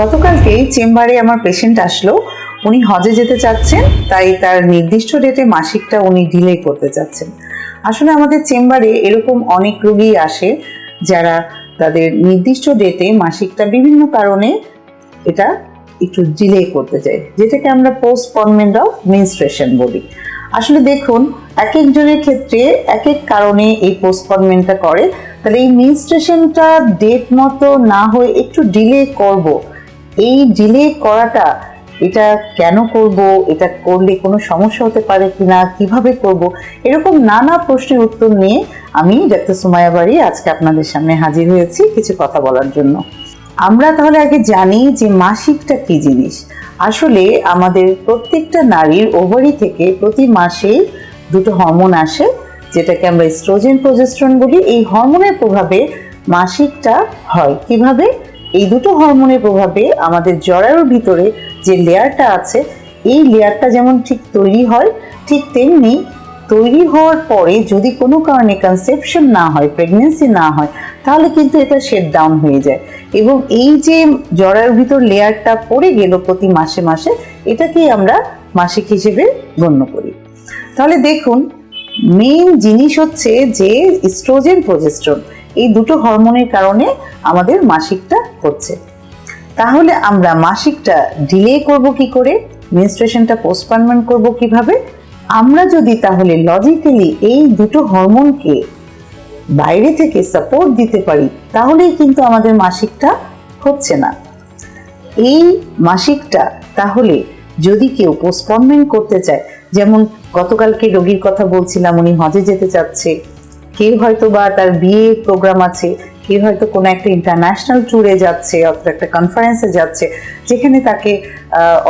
গতকালকেই চেম্বারে আমার পেশেন্ট আসলো। উনি হজে যেতে চাচ্ছেন, তাই তার নির্দিষ্ট ডেটে মাসিকটা উনি ডিলে করতে চাচ্ছেন। আসলে আমাদের চেম্বারে এরকম অনেক রোগী আসে যারা তাদের নির্দিষ্ট ডেটে মাসিকটা বিভিন্ন কারণে এটা একটু ডিলে করতে চাই যেটাকে আমরা পোস্টপনমেন্ট অফ মিনস্ট্রেশন বলি। আসলে দেখুন এক একজনের ক্ষেত্রে এক এক কারণে এই পোস্টপনমেন্টটা করে, তাহলে এই মিনস্ট্রেশনটা ডেট মতো না হয়ে একটু ডিলে করব এই ডিলে করাটা এটা কেন করব? এটা করলে কোনো সমস্যা হতে পারে কিনা? কীভাবে করব? এরকম নানা প্রশ্নের উত্তর নিয়ে আমি ডাক্তার সুমায়া বাড়ি আজকে আপনাদের সামনে হাজির হয়েছি কিছু কথা বলার জন্য। আমরা তাহলে আগে জানি যে মাসিকটা কি জিনিস। আসলে আমাদের প্রত্যেকটা নারীর ওভারি থেকে প্রতি মাসেই দুটো হরমোন আসে, যেটাকে আমরা স্ট্রোজেন প্রজেস্ট্রন বলি। এই হরমোনের প্রভাবে মাসিকটা হয়। কীভাবে? এই দুটো হরমোনের প্রভাবে আমাদের জরায়ুর ভিতরে যে লেয়ারটা আছে, এই লেয়ারটা যেমন ঠিক তৈরি হয়, ঠিক তেমনি তৈরি হওয়ার পরে যদি কোনো কারণে কনসেপশন না হয় প্রেগনেন্সি না হয়, তাহলে কিন্তু এটা শেড ডাউন হয়ে যায়। এবং এই যে জরায়ুর ভিতর লেয়ারটা পড়ে গেল প্রতি মাসে মাসে এটাকেই আমরা মাসিক হিসেবে গণ্য করি। তাহলে দেখুন মেইন জিনিস হচ্ছে যে স্ট্রোজেন প্রজেস্ট্রন এই দুটো হরমোনের কারণে আমাদের মাসিকটা হচ্ছে। তাহলে আমরা মাসিকটা ডিলে করব কি করে? মেনস্ট্রেশনটা পোস্টপনমেন্ট করব কীভাবে? আমরা যদি তাহলে লজিক্যালি এই দুটো হরমোনকে বাইরে থেকে সাপোর্ট দিতে পারি, তাহলেই কিন্তু আমাদের মাসিকটা হচ্ছে না। এই মাসিকটা তাহলে যদি কেউ পোস্টপনমেন্ট করতে চায়, যেমন গতকালকে রোগীর কথা বলছিলাম, উনি হজে যেতে চাচ্ছে কেউ হয়তো বা তার বিয়ে প্রোগ্রাম আছে কেউ হয়তো কোনো একটা ইন্টারন্যাশনাল ট্যুরে যাচ্ছে, অথবা একটা কনফারেন্সে যাচ্ছে, যেখানে তাকে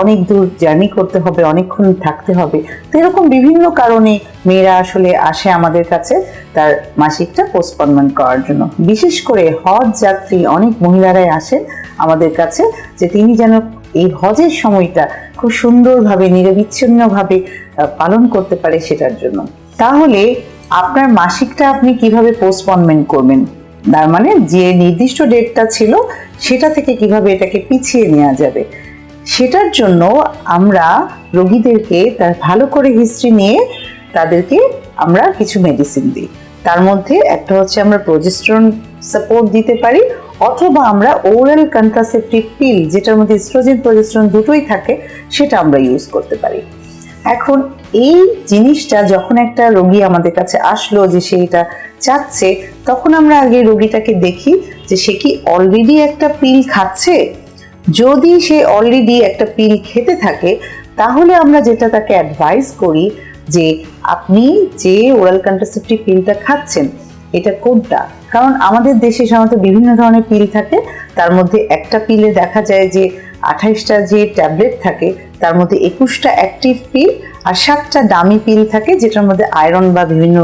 অনেক দূর জার্নি করতে হবে, অনেকক্ষণ থাকতে হবে। তো এরকম বিভিন্ন কারণে মেয়েরা আসলে আসে আমাদের কাছে তার মাসিকটা পোস্টপনমেন্ট করার জন্য। বিশেষ করে হজ যাত্রী অনেক মহিলারাই আসেন আমাদের কাছে, যে তিনি যেন এই হজের সময়টা খুব সুন্দরভাবে, নিরবিচ্ছিন্নভাবে পালন করতে পারে সেটার জন্য। তাহলে আপনার মাসিকটা আপনি কীভাবে পোস্টপনমেন্ট করবেন? তার মানে যে নির্দিষ্ট ডেটটা ছিল, সেটা থেকে কীভাবে এটাকে পিছিয়ে নেওয়া যাবে? সেটার জন্য আমরা রোগীদেরকে তার ভালো করে হিস্ট্রি নিয়ে তাদেরকে আমরা কিছু মেডিসিন দিই। তার মধ্যে একটা হচ্ছে আমরা প্রজেস্ট্রন সাপোর্ট দিতে পারি, অথবা আমরা ওরাল কন্ট্রাসেপটিভ পিল যেটার মধ্যে স্ট্রোজেন প্রজেস্ট্রন দুটোই থাকে, সেটা আমরা ইউজ করতে পারি। এখন এই জিনিসটা যখন একটা রোগী আমাদের কাছে আসলো যে সে এটা চাচ্ছে, তখন আমরা আগে রোগীটাকে দেখি যে সে কি অলরেডি একটা পিল খাচ্ছে? যদি সে অলরেডি একটা পিল খেতে থাকে, তাহলে আমরা যেটা তাকে অ্যাডভাইস করি যে আপনি যে ওরাল কন্ট্রাসেপটিভ পিলটা খাচ্ছেন, এটা কোনটা? কারণ আমাদের দেশে সাধারণত বিভিন্ন ধরনের পিল থাকে, তার মধ্যে একটা পিলে দেখা যায় যে আঠাইশটা যে ট্যাবলেট থাকে, তার মধ্যে একুশটা অ্যাক্টিভ পিল আর সাতটা দামি পিল থাকে, যেটার মধ্যে আয়রন বা বিভিন্ন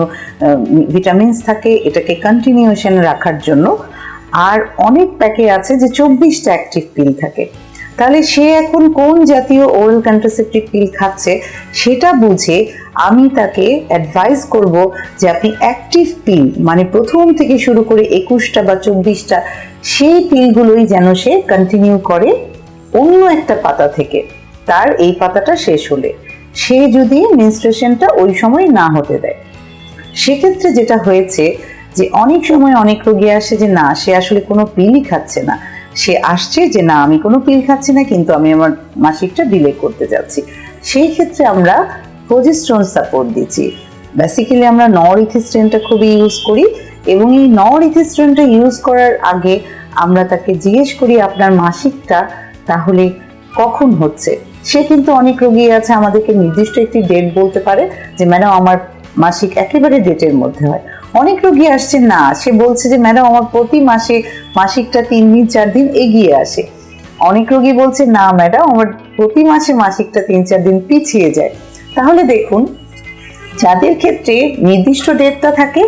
ভিটামিনস থাকে, এটাকে কন্টিনিউশন রাখার জন্য। আর অনেক প্যাকে আছে যে চব্বিশটা অ্যাক্টিভ পিল থাকে। তাহলে সে এখন কোন জাতীয় ওরাল কন্ট্রাসেপটিভ পিল খাচ্ছে, সেটা বুঝে আমি তাকে অ্যাডভাইস করব যে আপনি অ্যাক্টিভ পিল মানে প্রথম থেকে শুরু করে একুশটা বা চব্বিশটা, সেই পিলগুলোই যেন সে কন্টিনিউ করে। অন্য একটা পাতা থেকে। তার এই পাতাটা শেষ হলে, সে যদি মেনস্ট্রেশনটা ওই সময় না হতে দেয়। সেক্ষেত্রে যেটা হয়েছে যে, অনেক সময় অনেক রোগী আসে যে, না, সে আসলে কোনো পিলই খাচ্ছে না। সে আসছে যে, না, আমি কোনো পিল খাচ্ছি না, কিন্তু আমি আমার মাসিকটা ডিলে করতে যাচ্ছি। সেই ক্ষেত্রে আমরা প্রজেস্ট্রন সাপোর্ট দিচ্ছি। বেসিক্যালি আমরা নরিথিস্ট্রেনটা খুবই ইউজ করি এবং এই নরিথিস্ট্রেনটা ইউজ করার আগে আমরা তাকে জিজ্ঞেস করি, আপনার মাসিকটা তাহলে কখন হচ্ছে? সে কিন্তু অনেক রোগী আছে, আমাদেরকে নির্দিষ্ট একটি ডেট বলতে পারে যে ম্যাডাম আমার মাসিক একেবারে ডেটের মধ্যে হয়। অনেক রোগী আসছে, না, সে বলছে যে ম্যাডাম আমার প্রতি মাসে, মাসিকটা তিন দিন, চার দিন এগিয়ে আসে। অনেক রোগী বলছে, না ম্যাডাম আমার প্রতি মাসে মাসিকটা তিন, চার দিন পিছিয়ে যায়। তাহলে দেখুন, যাদের ক্ষেত্রে নির্দিষ্ট ডেটটা থাকে,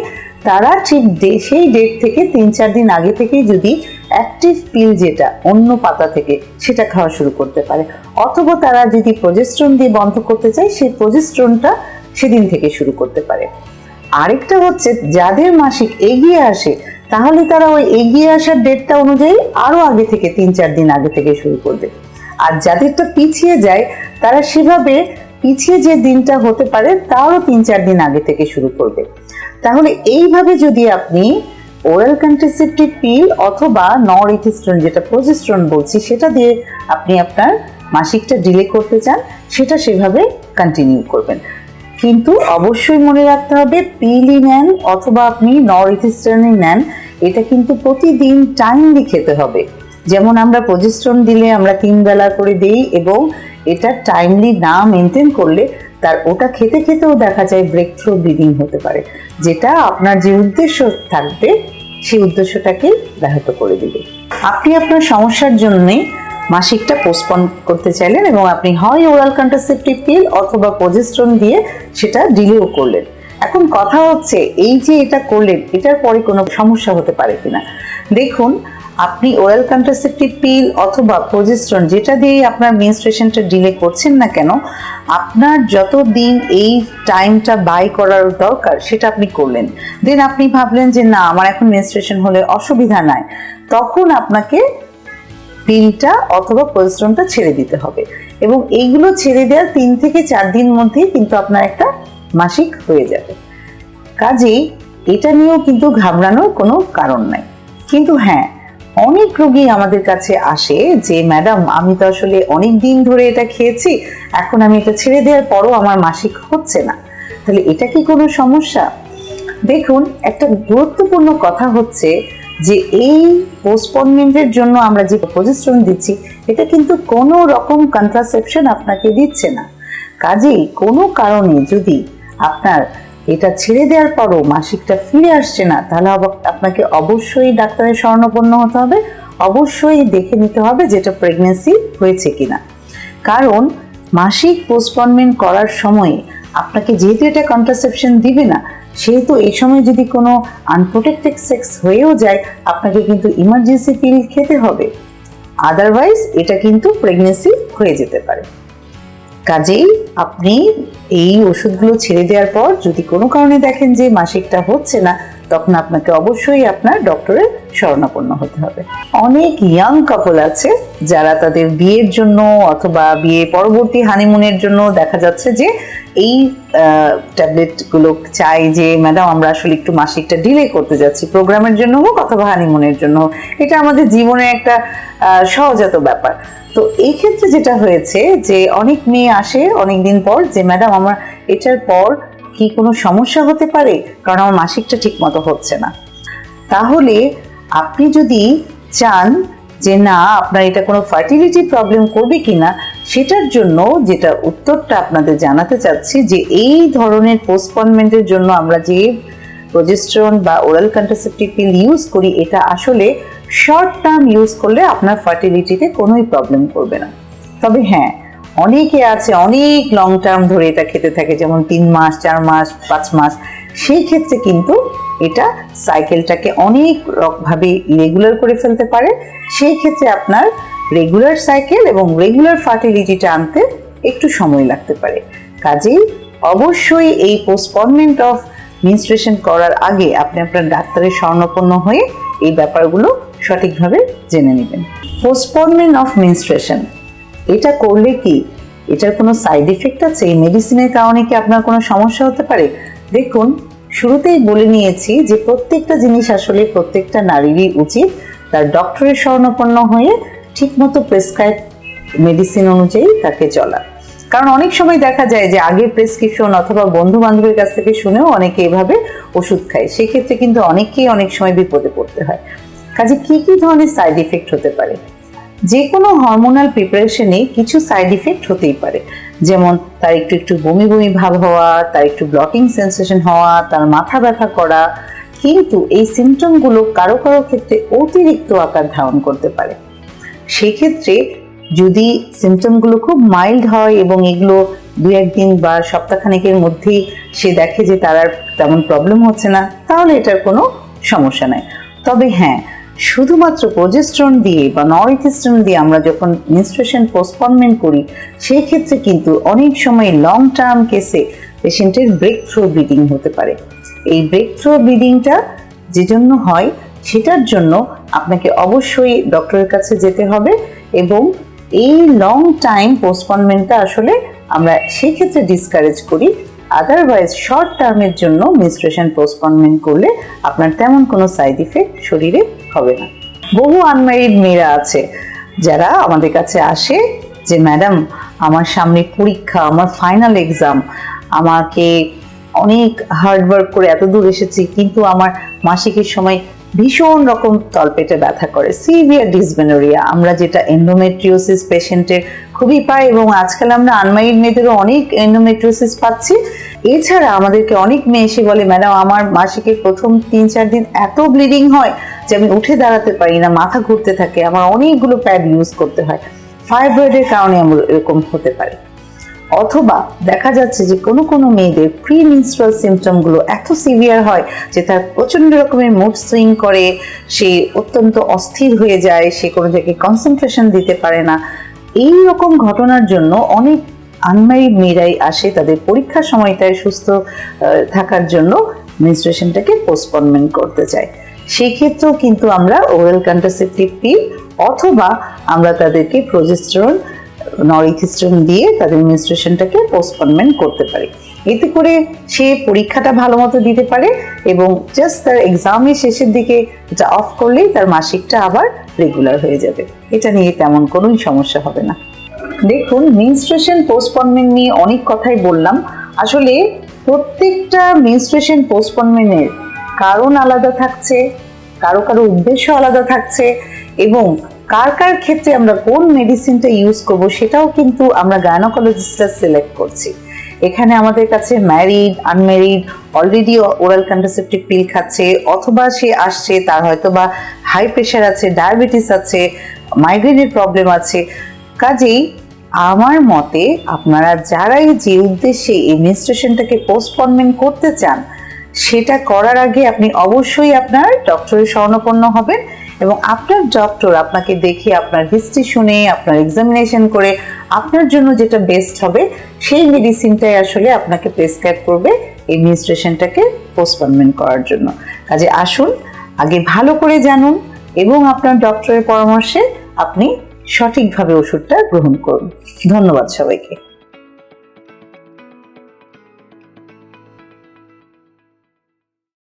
তারা ঠিক সেই ডেট থেকে তিন, চার দিন আগে থেকেই যদি অ্যাক্টিভ পিল যেটা অন্য পাতা থেকে সেটা খাওয়া শুরু করতে পারে। অথবা তারা যদি প্রজেস্ট্রন দিয়ে বন্ধ করতে চায়, সেই প্রজেস্ট্রনটা সেদিন থেকে শুরু করতে পারে। আরেকটা হচ্ছে, যাদের মাসিক এগিয়ে আসে, তাহলে তারা ওই এগিয়ে আসার ডেটটা অনুযায়ী আরও আগে থেকে তিন চার দিন আগে থেকে শুরু করবে। আর যাদেরটা পিছিয়ে যায়, তারা সেভাবে পিছিয়ে যে দিনটা হতে পারে, তারও তিন চার দিন আগে থেকে শুরু করবে। তাহলে এইভাবে যদি আপনি ওরাল কন্ট্রাসেপটিভ পিল অথবা নর ইথিস্ট্রন যেটা প্রজেস্ট্রন বলছি, সেটা দিয়ে আপনি আপনার মাসিকটা ডিলে করতে চান, সেটা সেভাবে কন্টিনিউ করবেন। কিন্তু অবশ্যই মনে রাখতে হবে পিলই নেন অথবা আপনি নর ইথিস্ট্রনই নেন, এটা কিন্তু প্রতিদিন টাইমলি খেতে হবে। যেমন আমরা প্রজেস্ট্রন দিলে আমরা তিন বেলা করে দিই এবং এটা টাইমলি না মেনটেন করলে তার ওটা খেতে খেতেও দেখা যায় ব্রেক থ্রু ব্লিডিং হতে পারে। যেটা আপনার যে উদ্দেশ্য থাকবে, সেই উদ্দেশ্যটাকে ব্যাহত করে দিবে। আপনি আপনার সমস্যার জন্যে মাসিকটা পোস্টপন করতে চাইলেন এবং আপনি হয় ওরাল কন্ট্রাসেপটিভ পিল অথবা প্রজেস্ট্রন দিয়ে সেটা ডিলেও করলেন। এখন কথা হচ্ছে, এই যে এটা করলেন, এটার পরে কোনো সমস্যা হতে পারে কিনা? দেখুন আপনি ওরাল কন্ট্রাসেপটিভ পিল অথবা প্রজেস্ট্রন যেটা দিয়ে আপনার মেনস্ট্রেশনটা ডিলে করছেন না কেন, আপনার যত দিন এই টাইমটা বাই করার দরকার সেটা আপনি করলেন। দেন আপনি ভাবলেন যে না, আমার এখন মেনস্ট্রেশন হলে অসুবিধা নাই। তখন আপনাকে পিলটা অথবা প্রজেস্ট্রনটা ছেড়ে দিতে হবে। এবং এইগুলো ছেড়ে দেওয়ার তিন থেকে চার দিন মধ্যেই কিন্তু আপনার একটা মাসিক হয়ে যাবে। কাজেই এটা নিয়েও কিন্তু ঘাবড়ানোর কোনো কারণ নাই। কিন্তু হ্যাঁ অনেক রোগী আমাদের কাছে আসে যে, ম্যাডাম, আমি তো আসলে অনেক দিন ধরে এটা খেয়েছি, এখন আমি এটা ছেড়ে দেওয়ার পরও আমার মাসিক হচ্ছে না। তাহলে এটা কি কোনো সমস্যা? দেখুন, একটা গুরুত্বপূর্ণ কথা হচ্ছে যে, এই পোস্টপনমেন্টের জন্য আমরা যে প্রজেস্ট্রন দিচ্ছি, এটা কিন্তু কোনো রকম কন্ট্রাসেপশন আপনাকে দিচ্ছে না। কাজেই কোনো কারণে যদি আপনার এটা ছেড়ে দেওয়ার পরও মাসিকটা ফিরে আসছে না, তাহলে আপনাকে অবশ্যই ডাক্তারের শরণাপন্ন হতে হবে, অবশ্যই দেখে নিতে হবে যেটা প্রেগনেন্সি হয়েছে কিনা। কারণ মাসিক পোস্টপনমেন্ট করার সময়ে আপনাকে যেহেতু এটা কন্ট্রাসেপশন দিবে না, সেহেতু এই সময় যদি কোনো আনপ্রোটেক্টেড সেক্স হয়েও যায়, আপনাকে কিন্তু ইমার্জেন্সি পিল খেতে হবে। আদারওয়াইজ এটা কিন্তু প্রেগনেন্সি হয়ে যেতে পারে। কাজেই আপনি এই ওষুধগুলো ছেড়ে দেওয়ার পর যদি কোনো কারণে দেখেন যে মাসিকটা হচ্ছে না তখন আপনাকে অবশ্যই আপনার ডক্টরের শরণাপন্ন হতে হবে। অনেক ইয়াং কাপল আছে যারা তাদের বিয়ের জন্য অথবা বিয়ে পরবর্তী হানিমুনের জন্য দেখা যাচ্ছে যে এই ট্যাবলেটগুলো চাই যে ম্যাডাম আমরা আসলে একটু মাসিকটা ডিলে করতে যাচ্ছি। প্রোগ্রামের জন্য হোক অথবা হানিমুনের জন্য হোক। এটা আমাদের জীবনের একটা সহজাত ব্যাপার। তো এই ক্ষেত্রে যেটা হয়েছে যে অনেক মেয়ে আসে অনেক দিন পর যে ম্যাডাম আমার এটার পর কি কোনো সমস্যা হতে পারে? কারণ আমার মাসিকটা ঠিক মতো হচ্ছে না। তাহলে আপনি যদি চান যে না, আপনার এটা কোনো ফার্টিলিটি প্রবলেম করবে কিনা, সেটার জন্য যেটা উত্তরটা আপনাদের জানাতে চাচ্ছি যে এই ধরনের পোস্টপনমেন্টের জন্য আমরা যে প্রজেস্ট্রন বা ওরাল কন্ট্রাসেপটিভ পিল ইউজ করি, এটা আসলে শর্ট টার্ম ইউজ করলে আপনার ফার্টিলিটিতে কোনোই প্রবলেম করবে না। তবে হ্যাঁ অনেকে আছে, অনেক লং টার্ম ধরে এটা খেতে থাকে, যেমন তিন মাস, চার মাস, পাঁচ মাস। সেই ক্ষেত্রে কিন্তু এটা সাইকেলটাকে অনেক রক- ভাবে রেগুলার করে ফেলতে পারে। সেই ক্ষেত্রে আপনার রেগুলার সাইকেল এবং রেগুলার ফার্টিলিটিটা আনতে একটু সময় লাগতে পারে। কাজেই অবশ্যই এই পোস্টপনমেন্ট অফ মিনস্ট্রেশন করার আগে আপনি আপনার ডাক্তারের স্বর্ণপন্ন হয়ে এই ব্যাপারগুলো সঠিকভাবে জেনে নেবেন। পোস্টপনমেন্ট অফ মিনস্ট্রেশন এটা করলে কি? এটার কোনো সাইড এফেক্ট আছে? এই মেডিসিনের কারণে কি আপনার কোনো সমস্যা হতে পারে? দেখুন, শুরুতেই বলে নিয়েছি যে প্রত্যেকটা জিনিস আসলে প্রত্যেকটা নারীরই উচিত। তার ডক্টরের শরণাপন্ন হয়ে ঠিকমতো প্রেসক্রাইব মেডিসিন অনুযায়ী তাকে চলা। কারণ অনেক সময় দেখা যায় যে আগে প্রেসক্রিপশন অথবা বন্ধু বান্ধবের কাছ থেকে শুনেও অনেকে এভাবে ওষুধ খায়। সেক্ষেত্রে কিন্তু অনেককেই অনেক সময় বিপদে পড়তে হয়। কাজে কি কি ধরনের সাইড ইফেক্ট হতে পারে? যে কোনো হরমোনাল প্রিপারেশনে কিছু সাইড ইফেক্ট হতেই পারে। যেমন তার একটু একটু বমি বমি ভাব হওয়া, তার একটু ব্লকিং সেন্সেশন হওয়া, তার মাথা ব্যথা করা, কিন্তু এই সিমটমগুলো কারও কারও ক্ষেত্রে অতিরিক্ত আকার ধারণ করতে পারে। সেক্ষেত্রে যদি সিমটমগুলো খুব মাইল্ড হয় এবং এগুলো দু একদিন বা সপ্তাহখানেকের মধ্যেই সে দেখে যে তার আর তেমন প্রবলেম হচ্ছে না, তাহলে এটার কোনো সমস্যা নাই। তবে হ্যাঁ শুধুমাত্র প্রজেস্ট্রন দিয়ে বা নরিথেস্ট্রন দিয়ে আমরা যখন মেনস্ট্রেশন পোস্টপনমেন্ট করি সেই ক্ষেত্রে কিন্তু অনেক সময় লং টার্ম কেসে পেশেন্টের ব্রেক থ্রো ব্লিডিং হতে পারে। এই ব্রেক থ্রো ব্লিডিংটা যে জন্য হয়, সেটার জন্য আপনাকে অবশ্যই ডক্টরের কাছে যেতে হবে এবং এই লং টাইম পোস্টপনমেন্টটা আসলে আমরা সেক্ষেত্রে ডিসকারেজ করি আদারওয়াইজ শর্ট টার্মের জন্য মেনস্ট্রুয়েশন পোস্টপনমেন্ট করলে আপনার তেমন কোনো সাইড ইফেক্ট শরীরে হবে না। বহু আনম্যারিড মেয়েরা আছে, যারা আমাদের কাছে আসে যে, ম্যাডাম, আমার সামনে পরীক্ষা, আমার ফাইনাল এক্সাম আমাকে অনেক হার্ড ওয়ার্ক করে এত দূর এসেছি, কিন্তু আমার মাসিকের সময় ভীষণ রকম তলপেটে ব্যথা করে সিভিয়ার ডিসবেনোরিয়া আমরা যেটা এন্ডোমেট্রিওসিস পেশেন্টের খুবই পাই এবং আজকাল আমরা আনমারিড মেয়েদেরও অনেক এন্ডোমেট্রিওসিস পাচ্ছি। এছাড়া আমাদেরকে অনেক মেয়ে এসে বলে, ম্যাডাম, আমার মাসিকের প্রথম তিন চার দিন এত ব্লিডিং হয় যে আমি উঠে দাঁড়াতে পারি না, মাথা ঘুরতে থাকে, আমার অনেকগুলো প্যাড ইউজ করতে হয়। ফাইব্রয়েডের কারণে আমার এরকম হতে পারে। অথবা দেখা যাচ্ছে যে কোনো কোনো মেয়েদের প্রি মিনস্ট্রাল সিমটমগুলো এত সিভিয়ার হয় যে তার প্রচণ্ড রকমের মুড সুইং করে, সে অত্যন্ত অস্থির হয়ে যায়, সে কোনো জায়গায় কনসেন্ট্রেশন দিতে পারে না। এই রকম ঘটনার জন্য অনেক আনম্যারিড মেয়েরাই আসে তাদের পরীক্ষার সময়টায় সুস্থ থাকার জন্য মেনস্ট্রেশনটাকে পোস্টপনমেন্ট করতে চায়। সেই ক্ষেত্রেও কিন্তু আমরা ওরাল কন্ট্রাসেপটিভ পিল অথবা আমরা তাদেরকে প্রজেস্ট্রন নরিথিস্ট্রন দিয়ে তাদের মেনস্ট্রেশনটাকে পোস্টপনমেন্ট করতে পারি। এতে করে সে পরীক্ষাটা ভালো মতো দিতে পারে এবং জাস্ট তার এক্সামের শেষের দিকে এটা অফ করলেই তার মাসিকটা আবার রেগুলার হয়ে যাবে। এটা নিয়ে তেমন কোনোই সমস্যা হবে না। দেখুন মেনস্ট্রুয়েশন পোস্টপনমেন্ট নিয়ে অনেক কথাই বললাম। আসলে প্রত্যেকটা মেনস্ট্রুয়েশন পোস্টপনমেন্টের কারণ আলাদা থাকছে, কারও কারও উদ্দেশ্য আলাদা থাকছে এবং কার কার ক্ষেত্রে আমরা কোন মেডিসিনটা ইউজ করব সেটাও কিন্তু আমরা গায়নোকোলজিস্টরা সিলেক্ট করছি। এখানে আমাদের কাছে married unmarried already oral contraceptive pill খাচ্ছে, অথবা সে আসছে, তার হয়তো বা হাই প্রেশার আছে ডায়াবেটিস আছে মাইগ্রেনের প্রবলেম আছে। কাজেই আমার মতে আপনারা যারাই যে উদ্দেশ্যে এই মেনস্ট্রেশনটাকে পোস্টপনমেন্ট করতে চান, সেটা করার আগে আপনি অবশ্যই আপনার ডক্টরের স্বর্ণপন্ন হবেন এবং আপনার ডক্টর আপনাকে দেখে আপনার হিস্ট্রি শুনে, আপনার এক্সামিনেশন করে আপনার জন্য যেটা বেস্ট হবে, সেই মেডিসিনটাই আসলে আপনাকে প্রেসক্রাইব করবে এই মিনিস্ট্রেশনটাকে পোস্টপনমেন্ট করার জন্য। কাজে আসুন, আগে ভালো করে জানুন এবং আপনার ডক্টরের পরামর্শে আপনি সঠিকভাবে ওষুধটা গ্রহণ করুন। ধন্যবাদ সবাইকে।